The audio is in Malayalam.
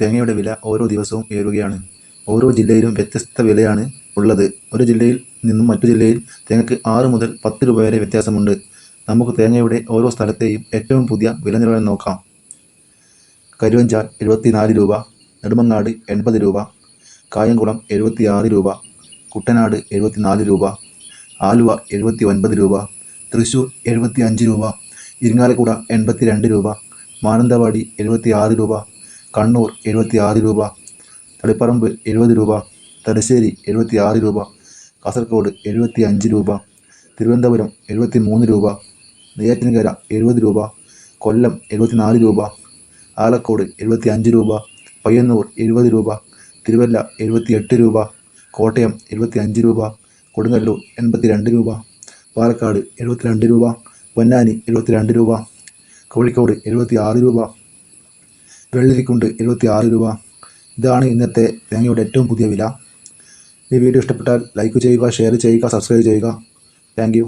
തേങ്ങയുടെ വില ഓരോ ദിവസവും ഉയരുകയാണ്. ഓരോ ജില്ലയിലും വ്യത്യസ്ത വിലയാണ് ഉള്ളത്. ഒരു ജില്ലയിൽ നിന്നും മറ്റു ജില്ലയിൽ തേങ്ങയ്ക്ക് ആറ് മുതൽ പത്ത് രൂപ വരെ വ്യത്യാസമുണ്ട്. നമുക്ക് തേങ്ങയുടെ ഓരോ സ്ഥലത്തെയും ഏറ്റവും പുതിയ വില നിലവാരം നോക്കാം. കരുവഞ്ചാൽ എഴുപത്തിനാല് രൂപ നെടുമങ്ങാട് എൺപത് രൂപ കായംകുളം എഴുപത്തിയാറ് രൂപ കുട്ടനാട് എഴുപത്തിനാല് രൂപ ആലുവ എഴുപത്തി ഒൻപത് രൂപ തൃശ്ശൂർ എഴുപത്തി അഞ്ച് രൂപ ഇരിങ്ങാലക്കുട എൺപത്തി രണ്ട് രൂപ മാനന്തവാടി എഴുപത്തി ആറ് രൂപ കണ്ണൂർ എഴുപത്തി ആറ് രൂപ തളിപ്പറമ്പ് എഴുപത് രൂപ തലശ്ശേരി എഴുപത്തി ആറ് രൂപ കാസർഗോഡ് എഴുപത്തി അഞ്ച് രൂപ തിരുവനന്തപുരം എഴുപത്തി മൂന്ന് രൂപ നെയ്യാറ്റിൻകര എഴുപത് രൂപ കൊല്ലം എഴുപത്തിനാല് രൂപ ആലക്കോട് എഴുപത്തി അഞ്ച് രൂപ പയ്യന്നൂർ എഴുപത് രൂപ തിരുവല്ല എഴുപത്തി എട്ട് രൂപ കോട്ടയം എഴുപത്തി അഞ്ച് രൂപ കൊടുങ്ങല്ലൂർ എൺപത്തി രണ്ട് രൂപ പാലക്കാട് എഴുപത്തി രണ്ട് രൂപ പൊന്നാനി എഴുപത്തി രണ്ട് രൂപ കോഴിക്കോട് എഴുപത്തി ആറ് രൂപ വെള്ളരിക്കുണ്ട് എഴുപത്തി ആറ് രൂപ. ഇതാണ് ഇന്നത്തെ തേങ്ങയുടെ ഏറ്റവും പുതിയ വില. ഈ വീഡിയോ ഇഷ്ടപ്പെട്ടാൽ ലൈക്ക് ചെയ്യുക ഷെയർ ചെയ്യുക സബ്സ്ക്രൈബ് ചെയ്യുക. താങ്ക്